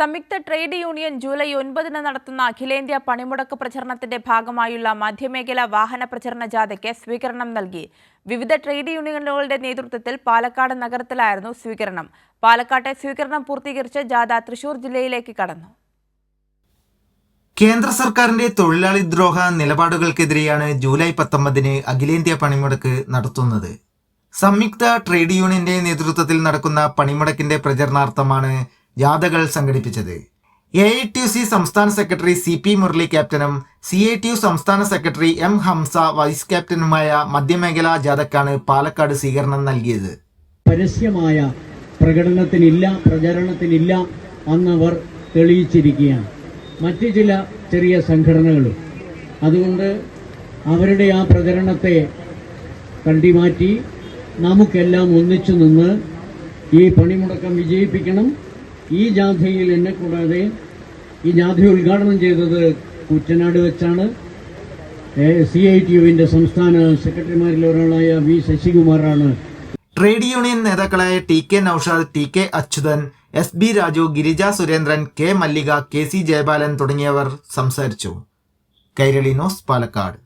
സംയുക്ത trade union July ഒൻപതിന് നടത്തുന്ന അഖിലേന്ത്യാ പണിമുടക്ക് പ്രചരണത്തിന്റെ ഭാഗമായുള്ള മധ്യമേഖല വാഹന പ്രചരണ ജാഥയ്ക്ക് സ്വീകരണം നൽകി. വിവിധ ട്രേഡ് യൂണിയനുകളുടെ നേതൃത്വത്തിൽ പാലക്കാട് നഗരത്തിലായിരുന്നു സ്വീകരണം. പാലക്കാട്ടെ സ്വീകരണം പൂർത്തീകരിച്ച് ജാഥ തൃശൂർ ജില്ലയിലേക്ക് കടന്നു. കേന്ദ്ര സർക്കാരിന്റെ തൊഴിലാളി ദ്രോഹ നിലപാടുകൾക്കെതിരെയാണ് ജൂലൈ പത്തൊമ്പതിന് അഖിലേന്ത്യാ പണിമുടക്ക് നടത്തുന്നത്. സംയുക്ത ട്രേഡ് യൂണിയന്റെ നേതൃത്വത്തിൽ നടക്കുന്ന പണിമുടക്കിന്റെ പ്രചരണാർത്ഥമാണ് ജാഥകൾ സംഘടിപ്പിച്ചത്. എ ഐ ടി സി സംസ്ഥാന സെക്രട്ടറി സി പി മുരളി ക്യാപ്റ്റനും സി ഐ ടി യു സംസ്ഥാന സെക്രട്ടറി എം ഹംസ വൈസ് ക്യാപ്റ്റനുമായ മധ്യമേഖലാ ജാഥക്കാണ് പാലക്കാട് സ്വീകരണം നൽകിയത്. പരസ്യമായ പ്രകടനത്തിനില്ല പ്രചരണത്തിനില്ല അന്നവർ തെളിയിച്ചിരിക്കുകയാണ്. മറ്റ് ചില ചെറിയ സംഘടനകളും. അതുകൊണ്ട് അവരുടെ ആ പ്രചരണത്തെ തണ്ടിമാറ്റി നമുക്കെല്ലാം ഒന്നിച്ചു നിന്ന് ഈ പണിമുടക്കം വിജയിപ്പിക്കണം. ഈ ജാഥയിൽ എന്നെ കൂടാതെ ഈ ജാഥ ഉദ്ഘാടനം ചെയ്തത് കുറ്റനാട് വെച്ചാണ്. സി ഐ ടി യുവിന്റെ സംസ്ഥാന സെക്രട്ടറിമാരിൽ ഒരാളായ വി ശശികുമാറാണ്. ട്രേഡ് യൂണിയൻ നേതാക്കളായ T K Naushad T K Achuthan S B Raju Girija Surendran K Mallika K C Jayapalan തുടങ്ങിയവർ സംസാരിച്ചു. കൈരളി പാലക്കാട്.